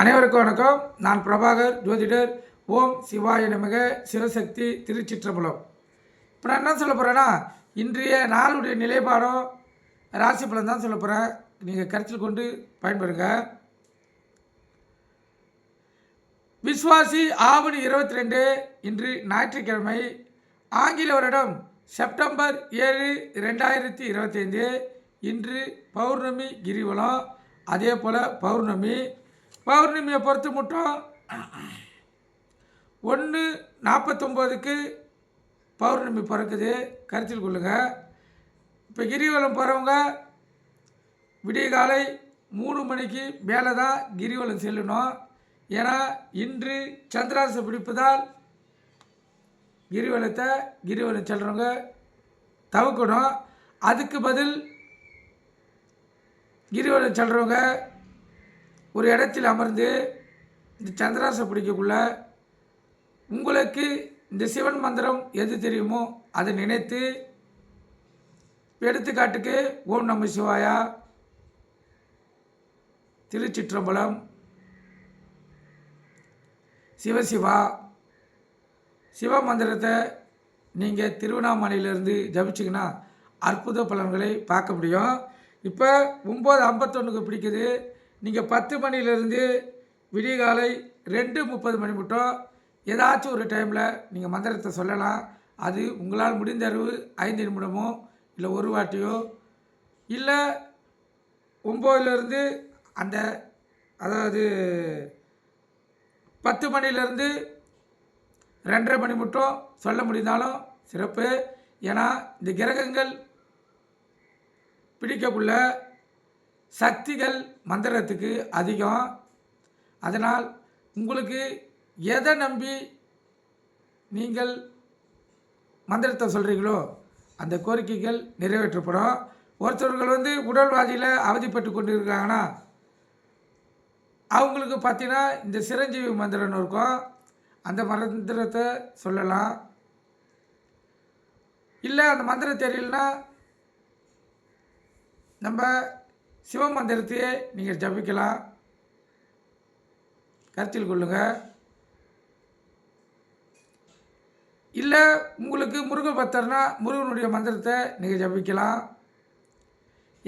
அனைவருக்கும் வணக்கம். நான் பிரபாகர் ஜோதிடர். ஓம் சிவாய நமக. சிவசக்தி திருச்சிற்றம்பலம். இப்போ நான் என்ன சொல்ல போகிறேன்னா இன்றைய நாளுடைய நிலைப்பாடம் ராசி பலன் தான் சொல்ல போகிறேன் நீங்கள் கருத்தில் கொண்டு பயன்பெறுங்க. விஸ்வாசி ஆவணி இருபத்தி ரெண்டு இன்று ஞாயிற்றுக்கிழமை ஆங்கில வருடம் செப்டம்பர் ஏழு ரெண்டாயிரத்தி இருபத்தைந்து. இன்று பௌர்ணமி கிரிவலம் அதே போல் பௌர்ணமி பௌர்ணமியை பொறுத்து மட்டும் ஒன்று நாற்பத்தொம்போதுக்கு பௌர்ணமி பிறக்குது. கருத்தில் கொள்ளுங்கள் இப்போ கிரிவலம் போகிறவங்க விடிய காலை மூணு மணிக்கு மேலே தான் கிரிவலம் செல்லணும். ஏன்னா இன்று சந்திராச பிடிப்பதால் கிரிவலத்தை கிரிவலம் செல்கிறவங்க தவிர்க்கணும். அதுக்கு பதில் கிரிவலம் செல்கிறவங்க ஒரு இடத்தில் அமர்ந்து இந்த சந்திராசை பிடிக்கக்குள்ள உங்களுக்கு இந்த சிவன் மந்திரம் எது தெரியுமோ அதை நினைத்து எடுத்துக்காட்டுக்கு ஓம் நம சிவாயா திருச்சிற்றம்பலம் சிவசிவா சிவ. மந்திரத்தை நீங்கள் திருவண்ணாமலையிலேருந்து ஜபிச்சிங்கன்னா அற்புத பலன்களை பார்க்க முடியும். இப்போ ஒம்பது ஐம்பத்தொன்றுக்கு பிடிக்குது. நீங்கள் பத்து மணிலேருந்து விடியகாலை ரெண்டு முப்பது மணி மட்டும் ஏதாச்சும் ஒரு டைமில் நீங்கள் மந்திரத்தை சொல்லலாம். அது உங்களால் முடிந்த அளவு ஐந்து நிமிடமோ இல்லை ஒரு வாட்டியோ இல்லை ஒம்போதுலேருந்து அந்த அதாவது பத்து மணிலேருந்து ரெண்டரை மணி மட்டும் சொல்ல முடிந்தாலும் சிறப்பு. ஏன்னா இந்த கிரகங்கள் பிடிக்கக்குள்ள சக்திகள் மந்திரத்துக்கு அதிகம். அதனால் உங்களுக்கு எதை நம்பி நீங்கள் மந்திரத்தை சொல்கிறீங்களோ அந்த கோரிக்கைகள் நிறைவேற்றப்படும். ஒருத்தர்கள் வந்து உடல்வாதியில் அவதிப்பட்டு கொண்டு இருக்காங்கன்னா அவங்களுக்கு பார்த்தீங்கன்னா இந்த சிரஞ்சீவி மந்திரம்னு இருக்கும். அந்த மந்திரத்தை சொல்லலாம். இல்லை அந்த மந்திரம் தெரியலனா நம்ம சிவ மந்திரத்தையே நீங்கள் ஜபிக்கலாம். கருத்தில் கொள்ளுங்கள் இல்லை உங்களுக்கு முருக பக்தர்னா முருகனுடைய மந்திரத்தை நீங்கள் ஜபிக்கலாம்.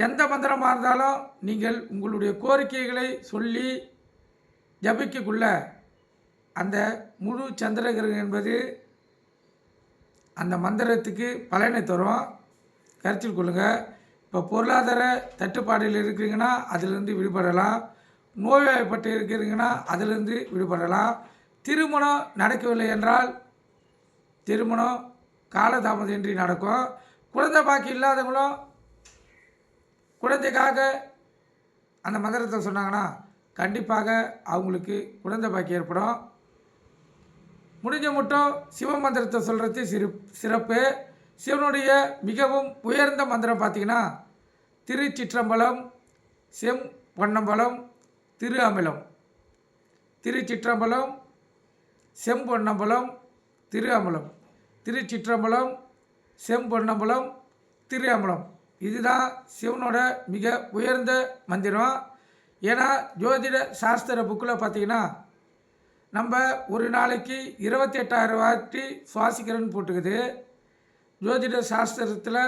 எந்த மந்திரமாக இருந்தாலும் நீங்கள் உங்களுடைய கோரிக்கைகளை சொல்லி ஜபிக்கக்குள்ள அந்த முழு சந்திர கிரகம் என்பது அந்த மந்திரத்துக்கு பலனை தரும். கருத்தில் கொள்ளுங்கள் இப்போ பொருளாதார தட்டுப்பாடில் இருக்கிறீங்கன்னா அதிலிருந்து விடுபடலாம். நோய்வாய்ப்பட்டு இருக்கிறீங்கன்னா அதிலிருந்து விடுபடலாம். திருமணம் நடக்கவில்லை என்றால் திருமணம் காலதாமதமின்றி நடக்கும். குழந்தை பாக்கி இல்லாதவங்களும் குழந்தைக்காக அந்த மந்திரத்தை சொன்னாங்கன்னா கண்டிப்பாக அவங்களுக்கு குழந்தை பாக்கி ஏற்படும். முடிஞ்ச மட்டும் சிவ மந்திரத்தை சொல்கிறது சிறு சிறப்பு. சிவனுடைய மிகவும் உயர்ந்த மந்திரம் பார்த்தீங்கன்னா திருச்சிற்றம்பலம் செம் பொன்னம்பலம் திரு அமிலம் திருச்சிற்றம்பலம் செம்பொன்னம்பலம் திரு அமலம் திருச்சிற்றம்பலம் செம்பொன்னம்பலம் திரு அமலம் இதுதான் சிவனோட மிக உயர்ந்த மந்திரம்? ஏன்னா ஜோதிட சாஸ்திர புக்கில் பார்த்தீங்கன்னா நம்ம ஒரு நாளைக்கு இருபத்தி எட்டாயிரம் வாட்டி சுவாசிக்கிறேன்னு போட்டுக்குது. ஜோதிட சாஸ்திரத்தில்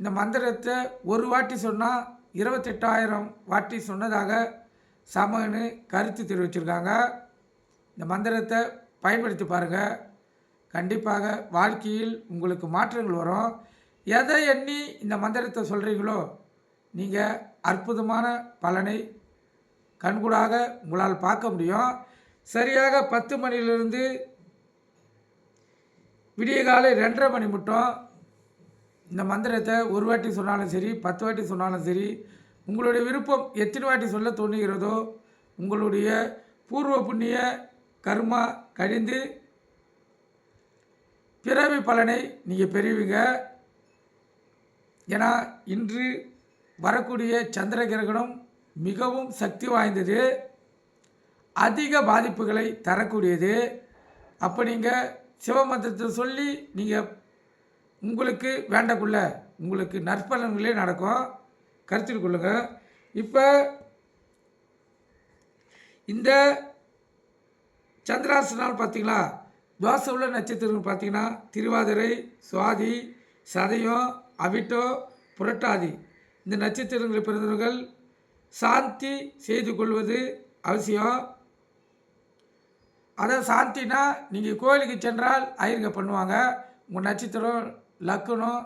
இந்த மந்திரத்தை ஒரு வாட்டி சொன்னால் இருபத்தெட்டாயிரம் வாட்டி சொன்னதாக சமன்னு கருத்து தெரிவிச்சிருக்காங்க. இந்த மந்திரத்தை பயன்படுத்தி பாருங்கள் கண்டிப்பாக வாழ்க்கையில் உங்களுக்கு மாற்றங்கள் வரும். எதை எண்ணி இந்த மந்திரத்தை சொல்கிறீங்களோ நீங்கள் அற்புதமான பலனை கண்கூடாக உங்களால் பார்க்க முடியும். சரியாக பத்து மணிலிருந்து விடிய காலை ரெண்டரை மணி மட்டும் இந்த மந்திரத்தை ஒரு வாட்டி சொன்னாலும் சரி பத்து வாட்டி சொன்னாலும் சரி உங்களுடைய விருப்பம் எத்தனை வாட்டி சொல்ல தோணுகிறதோ உங்களுடைய பூர்வ புண்ணிய கர்மா கழிந்து பிறவி பலனை நீங்கள் பெறுவீங்க. ஏன்னா இன்று வரக்கூடிய சந்திர கிரகணம் மிகவும் சக்தி வாய்ந்தது. அதிக பாதிப்புகளை தரக்கூடியது. அப்போ நீங்கள் சிவமந்திரத்தை சொல்லி நீங்கள் உங்களுக்கு வேண்டக்குள்ள உங்களுக்கு நற்பலன்களே நடக்கும். கருத்தில் கொள்ளுங்கள் இப்போ இந்த சந்திராசு நாள் பார்த்தீங்களா தோசை உள்ள நட்சத்திரங்கள் பார்த்தீங்கன்னா திருவாதிரை சுவாதி சதயம் அவிட்டோ புரட்டாதி. இந்த நட்சத்திரங்களில் பிறந்தவர்கள் சாந்தி செய்து கொள்வது அவசியம். அதான் சாந்தினா நீங்கள் கோயிலுக்கு சென்றால் ஐயருங்க பண்ணுவாங்க. உங்கள் நட்சத்திரம் லக்குனம்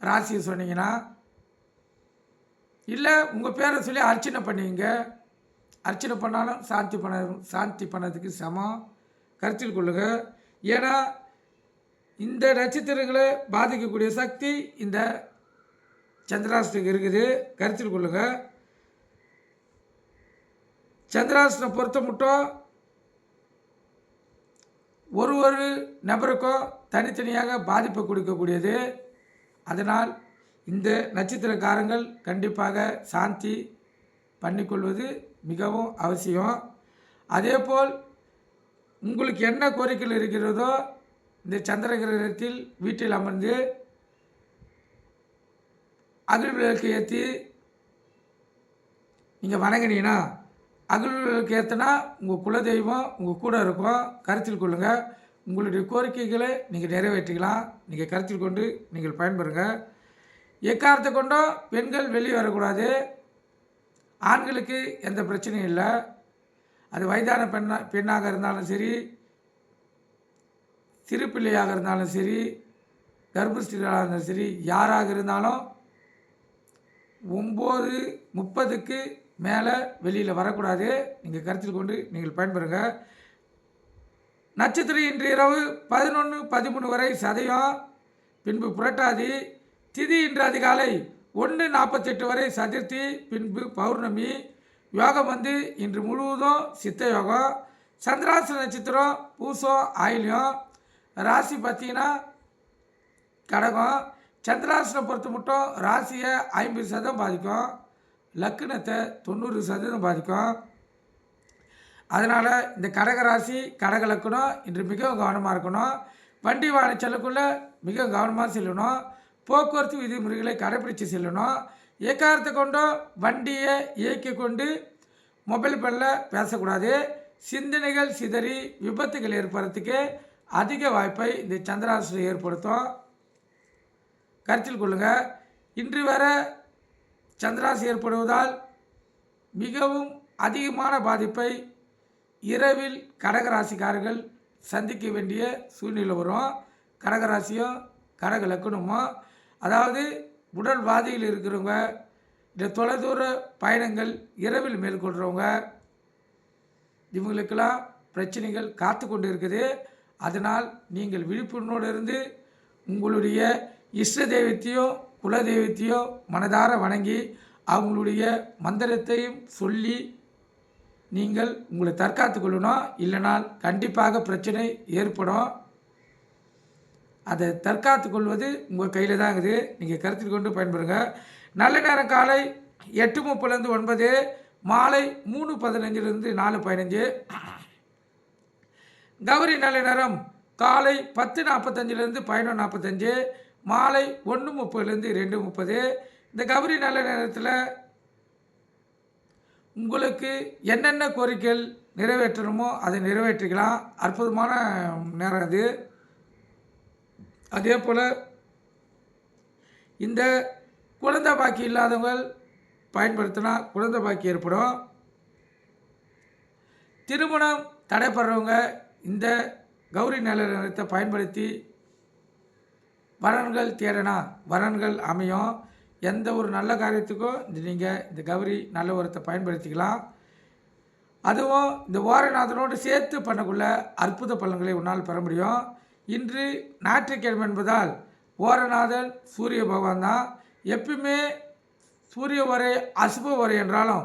ராசியை சொன்னீங்கன்னா இல்லை உங்கள் பேரை சொல்லி அர்ச்சனை பண்ணுவீங்க அர்ச்சனை பண்ணாலும் சாந்தி பண்ண சாந்தி பண்ணதுக்கு சமம். கருத்தில் கொள்ளுங்க. ஏன்னா இந்த நட்சத்திரங்களை பாதிக்கக்கூடிய சக்தி இந்த சந்திராஷ்டத்துக்கு இருக்குது. கருத்தில் கொள்ளுங்க. சந்திராஷ்டனை பொறுத்த மட்டும் ஒரு ஒரு நபருக்கும் தனித்தனியாக பாதிப்பை கொடுக்கக்கூடியது. அதனால் இந்த நட்சத்திரக்காரங்கள் கண்டிப்பாக சாந்தி பண்ணிக்கொள்வது மிகவும் அவசியம். அதேபோல் உங்களுக்கு என்ன கோரிக்கைகள் இருக்கிறதோ இந்த சந்திரகிரகத்தில் வீட்டில் அமர்ந்து அகல் விளக்கு ஏற்றி நீங்கள் வணங்கினீங்கன்னா அகல் விளக்கு ஏற்றினா உங்கள் குலதெய்வம் உங்கள் கூட இருக்கும். கருத்தில் கொள்ளுங்கள் உங்களுடைய கோரிக்கைகளை நீங்கள் நிறைவேற்றிக்கலாம். நீங்கள் கருத்தில் கொண்டு நீங்கள் பயன்பெறுங்க. எக்காரத்தை கொண்டோ பெண்கள் வெளியே வரக்கூடாது. ஆண்களுக்கு எந்த பிரச்சனையும் இல்லை. அது வயதான பெண்ணா பெண்ணாக இருந்தாலும் சரி திருப்பிள்ளையாக இருந்தாலும் சரி கர்ப்பஸ்திரியாக இருந்தாலும் சரி யாராக இருந்தாலும் ஒம்பது முப்பதுக்கு மேலே வெளியில் வரக்கூடாது. நீங்கள் கருத்தில் கொண்டு நீங்கள் பயன்பெறுங்க. நட்சத்திரம் இன்று இரவு பதினொன்று பதிமூணு வரை சதயம் பின்பு புரட்டாதி. திதி இன்று அதிகாலை ஒன்று நாற்பத்தெட்டு வரை சதுர்த்தி. பின்பு பௌர்ணமி. யோகம் வந்து இன்று முழுவதும் சித்த யோகம். சந்திராச நட்சத்திரம் பூசம் ஆயில்யம். ராசி பார்த்தீங்கன்னா கடகம். சந்திராசனம் பொறுத்து மட்டும் ராசியை ஐம்பது சதவீதம் பாதிக்கும். லக்னத்தை தொண்ணூறு சதவீதம் பாதிக்கும். அதனால் இந்த கடக ராசி இன்று மிகவும் கவனமாக இருக்கணும். வண்டி வாகன செல்லக்குள்ளே மிக கவனமாக செல்லணும். போக்குவரத்து விதிமுறைகளை கடைப்பிடித்து செல்லணும். ஏக்காரத்தை கொண்டோ வண்டியை இயக்கி கொண்டு மொபைல் ஃபோனில் பேசக்கூடாது. சிந்தனைகள் சிதறி விபத்துகள் ஏற்படுறதுக்கு அதிக வாய்ப்பை இந்த சந்திராசிரம் ஏற்படுத்தும். கருத்தில் கொள்ளுங்கள் இன்று வர சந்திராசி ஏற்படுவதால் மிகவும் அதிகமான பாதிப்பை இரவில் கடகராசிக்காரர்கள் சந்திக்க வேண்டிய சூழ்நிலை வரும். கடகராசியும் கடக லக்கணமும் அதாவது உடல் பாதையில் இருக்கிறவங்க இந்த தொலைதூர பயணங்கள் இரவில் மேற்கொள்கிறவங்க இவங்களுக்கெல்லாம் பிரச்சனைகள் காத்து கொண்டு இருக்குது அதனால் நீங்கள் விழிப்புணர்வோடு இருந்து உங்களுடைய இஷ்ட தெய்வத்தையும் குல தெய்வத்தையும் மனதார வணங்கி அவங்களுடைய மந்திரத்தையும் சொல்லி நீங்கள் உங்களை தற்காத்து கொள்ளணும். இல்லைனால் கண்டிப்பாக பிரச்சனை ஏற்படும். அதை தற்காத்து கொள்வது உங்கள் கையில் தான் இருக்குது. நீங்கள் கருத்தில் கொண்டு பயன்படுங்க. நல்ல நேரம் காலை எட்டு முப்பதுலேருந்து ஒன்பது மாலை மூணு பதினஞ்சுலேருந்து நாலு பதினஞ்சு. கௌரி நல்ல நேரம். காலை பத்து நாற்பத்தஞ்சிலேருந்து பதினொன்று நாற்பத்தஞ்சு மாலை ஒன்று முப்பதுலேருந்து ரெண்டு முப்பது. இந்த கௌரி நல்ல நேரத்தில் உங்களுக்கு என்னென்ன கோரிக்கைகள் நிறைவேற்றணுமோ அதை நிறைவேற்றிக்கலாம். அற்புதமான நேரம் அது. அதே போல் இந்த குழந்தை பாக்கி இல்லாதவங்க பயன்படுத்தினா குழந்தை பாக்கி ஏற்படும். திருமணம் தடைப்படுறவங்க இந்த கௌரி நல்ல பயன்படுத்தி வரன்கள் தேடனா வரன்கள் அமையும். எந்த ஒரு நல்ல காரியத்துக்கும் இந்த நீங்கள் இந்த கௌரி நல்ல உரத்தை பயன்படுத்திக்கலாம். அதுவும் இந்த ஓரநாதனோடு சேர்த்து பண்ணக்குள்ள அற்புத பலன்களை உன்னால் பெற முடியும். இன்று ஞாயிற்றுக்கிழமை என்பதால் ஓரநாதன் சூரிய பகவான் தான். எப்பயுமே சூரிய உரை அசுப உரை என்றாலும்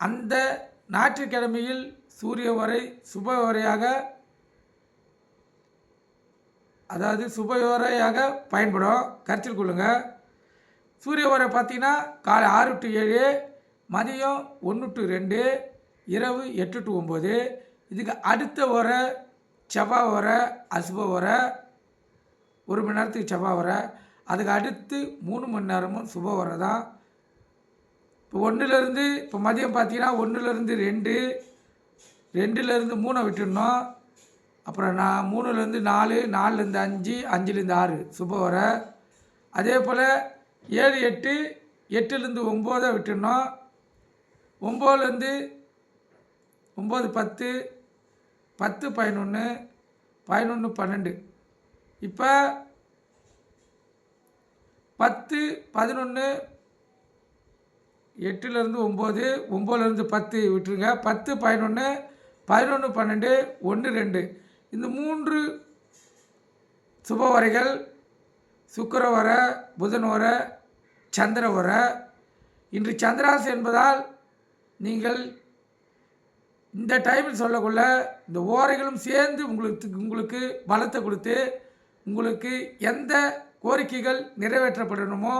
அந்த ஞாயிற்றுக்கிழமையில் சூரிய உரை சுப உரையாக அதாவது சுப உரையாக பயன்படும். கருத்தில் கொள்ளுங்கள் சூரிய உரை பார்த்திங்கன்னா காலை ஆறு டு ஏழு மதியம் ஒன்று டு ரெண்டு இரவு எட்டு டு ஒம்பது. இதுக்கு அடுத்த உரை செவ்வாய் உரை அசுப உரை ஒரு மணி நேரத்துக்கு செவ்வாய் உரை. அதுக்கு அடுத்து மூணு மணி நேரமும் சுப உரை தான். இப்போ ஒன்றுலேருந்து இப்போ மதியம் பார்த்தீங்கன்னா ஒன்றுலேருந்து ரெண்டு ரெண்டுலேருந்து மூணை விட்டுடணும். அப்புறம் நான் மூணுலேருந்து நாலு நாலுலேருந்து அஞ்சு அஞ்சுலேருந்து ஆறு சுபவர அதே போல் ஏழு எட்டு எட்டுலேருந்து ஒம்போதை விட்டுடணும் ஒம்போதுலேருந்து ஒம்பது பத்து பத்து பதினொன்று பதினொன்று பன்னெண்டு. இப்போ பத்து பதினொன்று எட்டுலேருந்து ஒம்பது ஒம்போதுலேருந்து பத்து விட்டுருங்க. பத்து பதினொன்று பதினொன்று பன்னெண்டு ஒன்று ரெண்டு. இந்த மூன்று சுபவரைகள் சுக்கர வர புதன் வர சந்திர வர. இன்று சந்திராசு என்பதால் நீங்கள் இந்த டைமில் சொல்லக்குள்ள இந்த ஓரைகளும் சேர்ந்து உங்களுக்கு உங்களுக்கு பலத்தை கொடுத்து உங்களுக்கு எந்த கோரிக்கைகள் நிறைவேற்றப்படணுமோ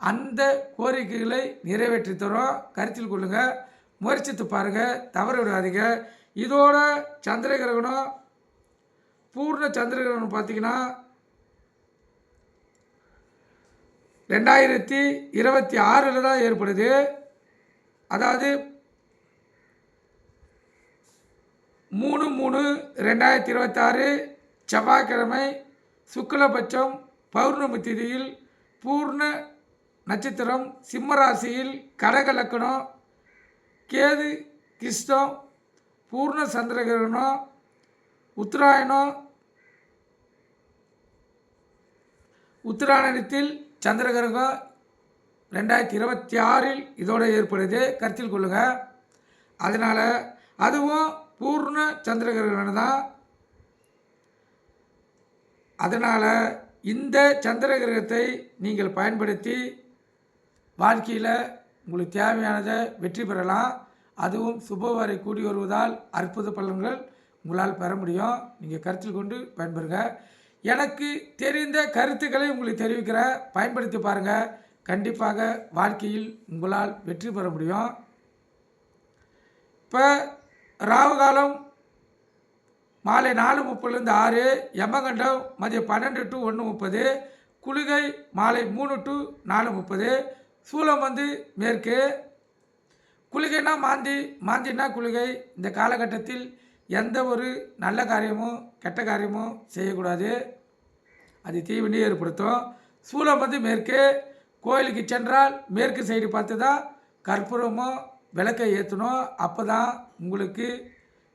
அந்த கோரிக்கைகளை நிறைவேற்றி தரோம் கருத்தில் கொள்ளுங்கள் முயற்சித்து பாருங்கள் தவற விடாதீங்க. இதோட சந்திர கிரகணம் பூர்ண சந்திர கிரகணம் பார்த்தீங்கன்னா ரெண்டாயிரத்தி இருபத்தி ஆறில் தான் ஏற்படுது. அதாவது மூணு மூணு ரெண்டாயிரத்தி இருபத்தாறு செவ்வாய்க்கிழமை சுக்லபட்சம் பௌர்ணமி திதியில் பூர்ண நட்சத்திரம் சிம்மராசியில் கடக லக்கணம் கேது கிருஷ்ணம் பூர்ண சந்திரகிரகணம் உத்தராயணம் உத்தராயணத்தில் சந்திர கிரகம் ரெண்டாயிரத்தி இருபத்தி ஆறில் இதோடு ஏற்படுது. கருத்தில் கொள்ளுங்கள் அதனால் அதுவும் பூர்ண சந்திர கிரகணம் தான் அதனால் இந்த சந்திர கிரகத்தை நீங்கள் பயன்படுத்தி வாழ்க்கையில் உங்களுக்கு தேவையானதை வெற்றி பெறலாம். அதுவும் சுபவரை கூடி வருவதால் அற்புத பலன்கள் உங்களால் பெற முடியும். நீங்கள் கருத்தில் கொண்டு பயன்பெறுங்க. எனக்கு தெரிந்த கருத்துக்களை உங்களுக்கு தெரிவிக்கிறேன் பயன்படுத்தி பாருங்கள் கண்டிப்பாக வாழ்க்கையில் உங்களால் வெற்றி பெற முடியும். இப்போ ராகுகாலம் மாலை நாலு முப்பதுலேருந்து ஆறு யமகண்டம் மதியம் பன்னெண்டு டு ஒன்று முப்பது குளிகை மாலை மூணு டு நாலு முப்பது சூலம் வந்து மேற்கு. குளிகைனா மாந்தி மாந்தினா குளிகை. இந்த காலகட்டத்தில் எந்த ஒரு நல்ல காரியமும் கெட்ட காரியமும் செய்யக்கூடாது. அது தீவினை ஏற்படுத்தும். சூலம் வந்து மேற்கு கோயிலுக்கு சென்றால் மேற்கு சைடு பார்த்து தான் கற்பூரமோ விளக்கை ஏற்றணும் அப்போ தான் உங்களுக்கு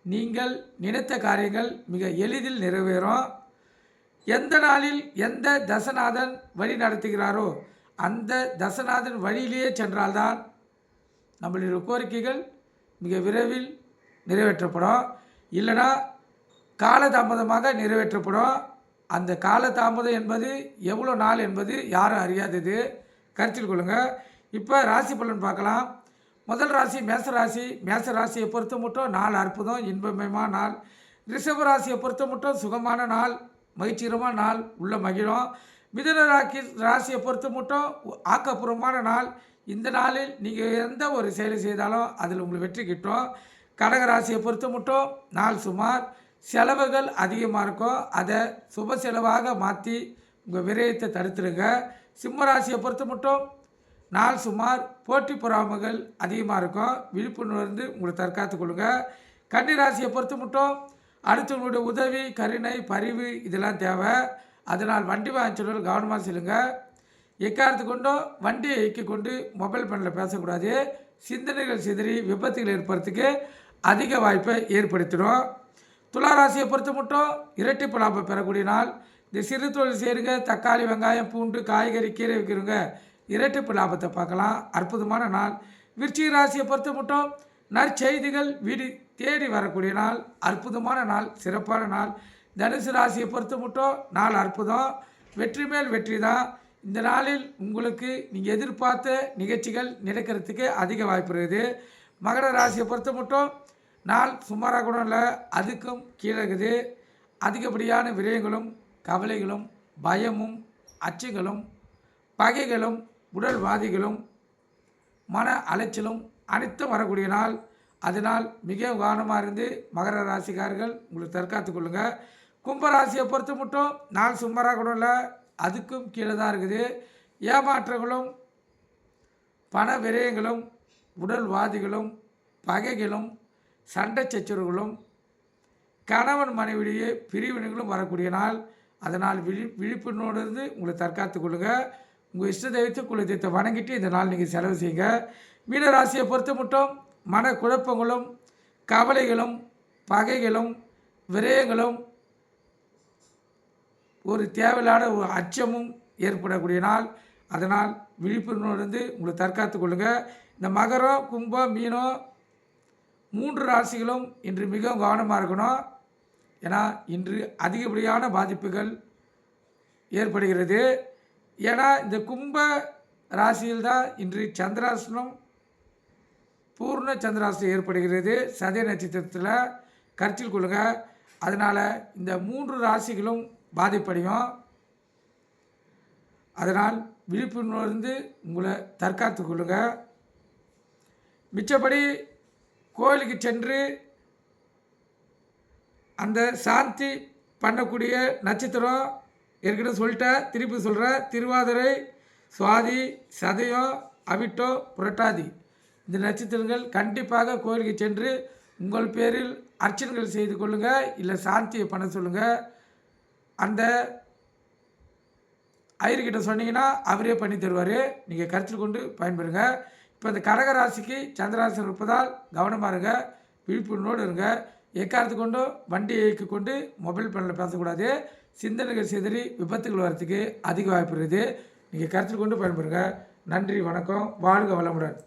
நீங்கள் நினைத்த காரியங்கள் மிக எளிதில் நிறைவேறும். எந்த நாளில் எந்த தசநாதன் வழி நடத்துகிறாரோ அந்த தசநாதன் வழியிலேயே சென்றால்தான் நம்மளுடைய கோரிக்கைகள் மிக விரைவில் நிறைவேற்றப்படும். இல்லைனா காலதாமதமாக நிறைவேற்றப்படும். அந்த கால தாமதம் என்பது எவ்வளோ நாள் என்பது யாரும் அறியாதது. கருத்தில் கொள்ளுங்கள் இப்போ ராசி பலன் பார்க்கலாம். முதல் ராசி மேச ராசி. மேச ராசியை பொறுத்த மட்டும் நாள் அற்புதம் இன்பமயமான நாள். ரிஷப ராசியை பொறுத்த மட்டும் சுகமான நாள் மகிழ்ச்சிகரமான நாள் உள்ள மகிழும். மிதுன ராக்கி ராசியை பொறுத்த மட்டும் ஆக்கப்பூர்வமான நாள். இந்த நாளில் நீங்கள் எந்த ஒரு செயலை செய்தாலும் அதில் உங்களுக்கு வெற்றி கிட்டும். கடக ராசியை பொறுத்த மட்டும் நாள் சுமார். செலவுகள் அதிகமாக இருக்கும் அதை சுப செலவாக மாற்றி உங்கள் விரயத்தை தடுத்துடுங்க சிம்ம ராசியை பொறுத்த மட்டும் நாள் சுமார் போட்டி பொறாமைகள் அதிகமாக இருக்கும் விழிப்புணர்வு உங்களை தற்காத்து கொள்ளுங்கள் கன்னிராசியை பொறுத்த மட்டும் அடுத்தவங்களுடைய உதவி கருணை பரிவு இதெல்லாம் தேவை. அதனால் வண்டி வாங்கிச்சொல்ல கவனமாக செல்லுங்க. எக்காரத்து கொண்டோ வண்டியை இயக்கி கொண்டு மொபைல் ஃபோனில் பேசக்கூடாது. சிந்தனைகள் சிதறி விபத்துகள் ஏற்படுறதுக்கு அதிக வாய்ப்பை ஏற்படுத்திடும். துளாராசியை பொறுத்த மட்டும் இரட்டிப்பு லாபம் பெறக்கூடிய நாள். இந்த சிறு தொழில் செய்கிறங்க தக்காளி வெங்காயம் பூண்டு காய்கறி கீரை வைக்கிறவங்க இரட்டிப்பு லாபத்தை பார்க்கலாம். அற்புதமான நாள். விருச்சிக ராசியை பொறுத்த மட்டும் நற்செய்திகள் வீடு தேடி வரக்கூடிய நாள். அற்புதமான நாள் சிறப்பான நாள். தனுசு ராசியை பொறுத்த மட்டும் நாள் அற்புதம். வெற்றி மேல் வெற்றி தான். இந்த நாளில் உங்களுக்கு நீங்கள் எதிர்பார்த்த நிகழ்ச்சிகள் நடக்கிறதுக்கு அதிக வாய்ப்பு இருக்குது. மகர ராசியை பொறுத்த மட்டும் நாள் சுமாராக கூட இல்லை. அதுக்கும் கீழே இருக்குது. அதிகப்படியான விரயங்களும் கவலைகளும் பயமும் அச்சங்களும் பகைகளும் உடல்வாதிகளும் மன அலைச்சலும் அனைத்தும் வரக்கூடிய நாள். அதனால் மிக கவனமாக இருந்து மகர ராசிக்காரர்கள் உங்களுக்கு தற்காத்து கொள்ளுங்கள் கும்பராசியை பொறுத்து மட்டும் நாள் சுமாராக கூட இல்லை. அதுக்கும் கீழே தான் இருக்குது. ஏமாற்றங்களும் பண விரயங்களும் உடல்வாதிகளும் பகைகளும் சண்டை சச்சரவுகளும் கணவன் மனைவிடையே பிரிவினைகளும் வரக்கூடிய நாள். அதனால் விழி விழிப்புணர்ந்து உங்களை தற்காத்து கொள்ளுங்கள் உங்கள் இஷ்ட தெய்வத்தை குல தெய்வத்தை வணங்கிட்டு இந்த நாள் நீங்கள் செலவு செய்யுங்க. மீனராசியை பொறுத்த மட்டும் மன குழப்பங்களும் கவலைகளும் பகைகளும் விரயங்களும் ஒரு தேவையில்லாத ஒரு அச்சமும் ஏற்படக்கூடிய நாள். அதனால் விழிப்புணர்ந்து உங்களை தற்காத்து கொள்ளுங்கள் இந்த மகரம் கும்பம் மீனம் மூன்று ராசிகளும் இன்று மிகவும் கவனமாக இருக்கணும். ஏன்னா இன்று அதிகப்படியான பாதிப்புகள் ஏற்படுகிறது. ஏன்னா இந்த கும்ப ராசியில் தான் இன்று சந்திராசனம் பூர்ண சந்திராசனம் ஏற்படுகிறது. சதய நட்சத்திரத்தில் கருத்தில் கொள்ளுங்கள் அதனால் இந்த மூன்று ராசிகளும் பாதிப்படையும். அதனால் விழிப்புணர்ந்து உங்களை தற்காத்து கொள்ளுங்கள் மிச்சப்படி கோயிலுக்கு சென்று அந்த சாந்தி பண்ணக்கூடிய நட்சத்திரம் ஏற்கனவே சொல்லிட்டேன் திருப்பி சொல்கிறேன் திருவாதிரை சுவாதி சதயம் அவிட்டோ புரட்டாதி. இந்த நட்சத்திரங்கள் கண்டிப்பாக கோயிலுக்கு சென்று உங்கள் பேரில் அர்ச்சனைகள் செய்து கொள்ளுங்கள் இல்லை சாந்தியை பண்ண சொல்லுங்கள் அந்த ஐயர்கிட்ட சொன்னீங்கன்னா அவரே பண்ணி தருவார். நீங்கள் கருத்தில் கொண்டு பயன்பெறுங்க. இப்போ இந்த கடகராசிக்கு சந்திராசன் இருப்பதால் கவனமாக இருங்க விழிப்புணர்வோடு இருங்க. எக்காரத்து கொண்டும் வண்டி இயக்கி கொண்டு மொபைல் ஃபோனில் பேசக்கூடாது. சிந்தனைகள் சிதறி விபத்துகள் வரத்துக்கு அதிக வாய்ப்பு இருக்குது. நீங்கள் கருத்தில் கொண்டு பயன்பெறுங்க. நன்றி வணக்கம். வாழ்க வளமுடன்.